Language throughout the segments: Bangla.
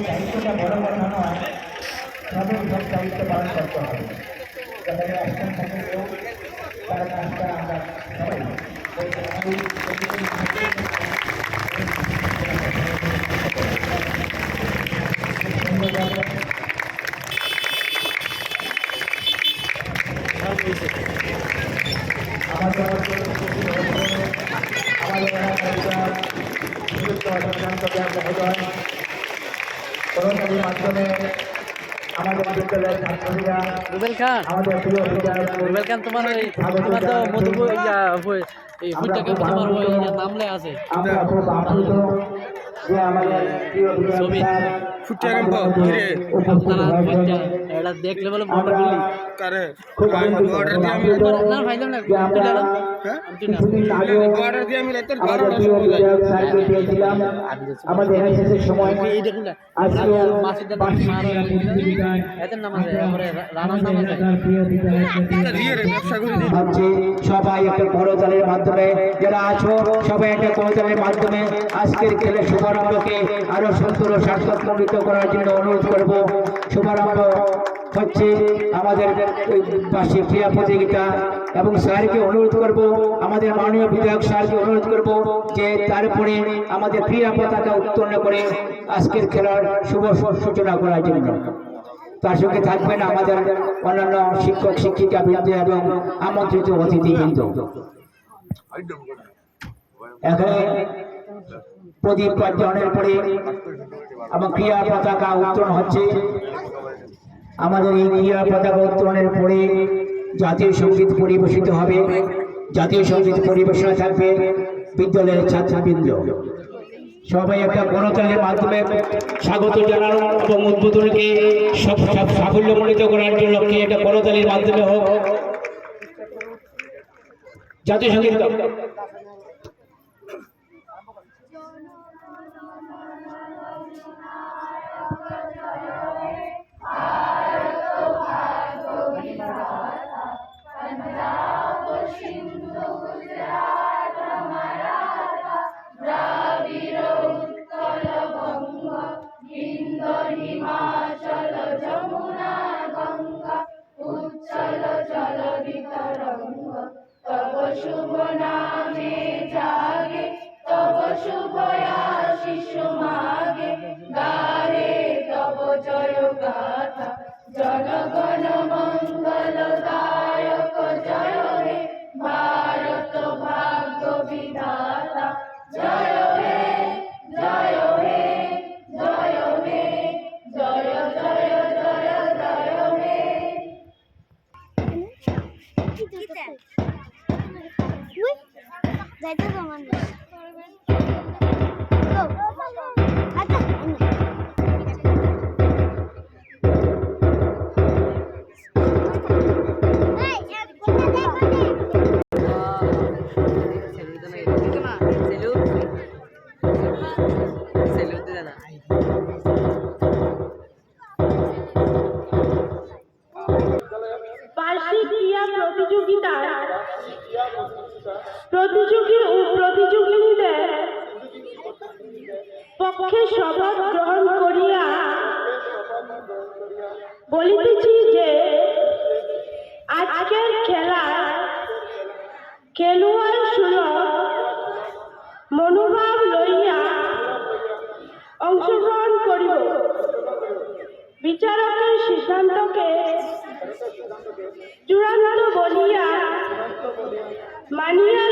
দায়িত্বটা বড় কথা নয় সবাই সব দায়িত্ব পালন করতে হবে যাদের অ্যাকশন থাকলেও তার কাজটা আমরা সবাই আমাদের আমাদের এলাকার সুযুক্ত সিদ্ধান্ত দেওয়া মহোদয় কর্মচারীর মাধ্যমে আমাদের বিদ্যালয়ের ছাত্রীরা রুবেল খান। আমাদের প্রিয় বিদ্যালয় রুবেল খান তোমার ওই তোমার তো মধু ইয়া এই ফুটটাকে তোমার ওই নামলে আছে। আমরা খুব আপ্লুত যে আমাদের প্রিয় বিদ্যালয় এটা দেখলে বলে বললি কারে খুব আনন্দিত অর্ডার দিয়ে আমি না ভাইলাম না যে আমরা তুলে নাও। কিছুদিন আগে অর্ডার দিয়ে আমি রাতের আমাদের বারোটার প্রিয় সময় যাই। বিদ্যালয় স্যারকে দিয়েছিলাম আমাদের সময় এই দেখুন আজকে মাসিদের নাম মার এদের নাম আছে রানার নাম আছে এটা দিয়ে রে ব্যবসা করে ভাবছি সবাই একটা মাধ্যমে যারা আছো সবাই একটা মাধ্যমে আজকের খেলে শুভারম্ভকে আরও সুন্দর স্বাস্থ্যমণ্ডিত করার জন্য অনুরোধ করব। শুভারম্ভ। হচ্ছে আমাদের ওই বার্ষিক ক্রীড়া প্রতিযোগিতা এবং স্যারকে অনুরোধ করব, আমাদের মাননীয় বিধায়ক স্যারকে অনুরোধ করব যে তারপরে আমাদের ক্রীড়া পতাকা উত্তোলন করে আজকের খেলার শুভ সূচনা করার জন্য। তার সঙ্গে থাকবেন আমাদের অন্যান্য শিক্ষক শিক্ষিকা বৃন্দ এবং আমন্ত্রিত অতিথি বৃন্দ এখানে প্রদীপ পরে এবং ক্রিয়া পতাকা উত্তোলন হচ্ছে। আমাদের এই ক্রিয়া উত্তোলনের পরে জাতীয় সংগীত পরিবেশিত হবে। জাতীয় সংগীত পরিবেশনা থাকবে বিদ্যালয়ের ছাত্রবৃন্দ। সবাই একটা গণতান্ত্রের মাধ্যমে স্বাগত জানানো এবং উদ্বোধনকে সব সাফল্যমণ্ডিত করার জন্য লক্ষ্যে একটা গণতালির মাধ্যমে হোক। জাতীয় সংগীত খেলোয়াড় সুলভ মনোভাব লইয়া অংশগ্রহণ করিব। বিচারকের সিদ্ধান্তকে চূড়ান্ত বলিয়া মানিয়া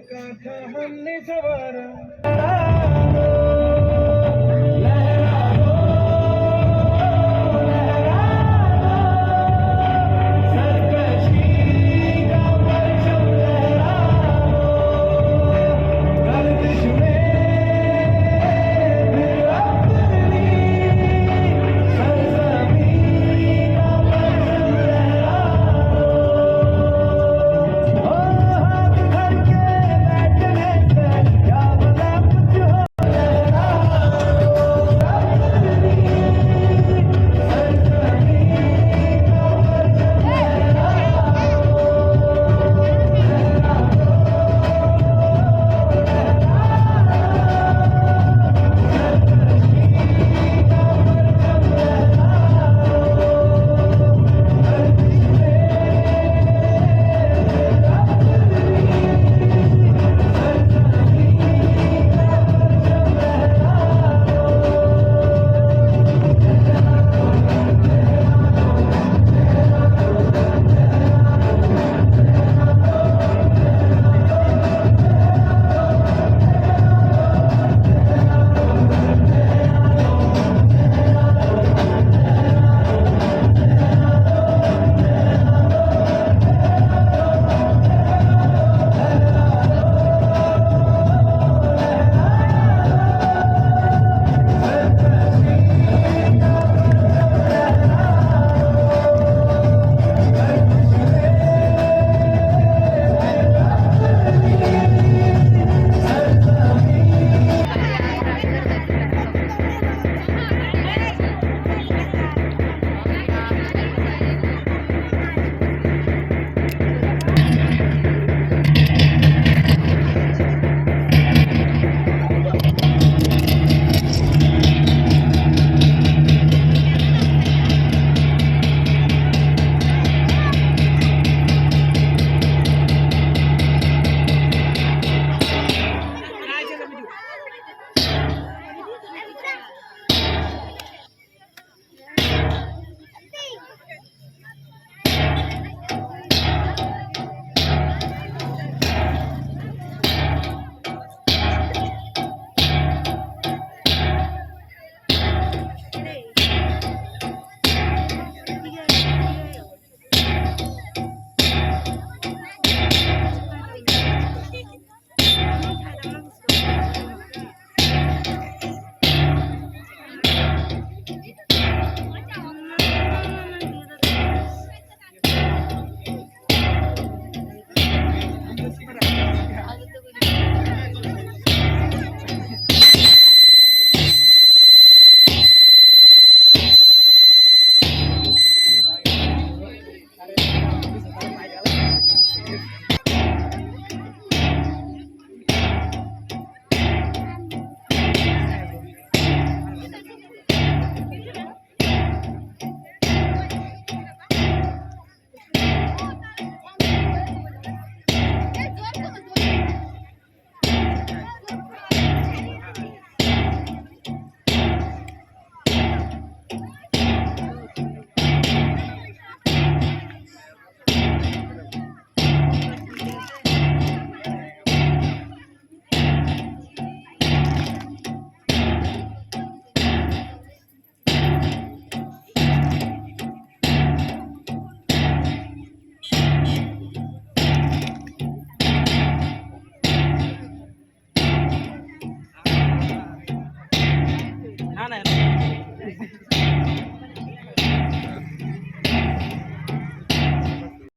काठा हमने सवारा.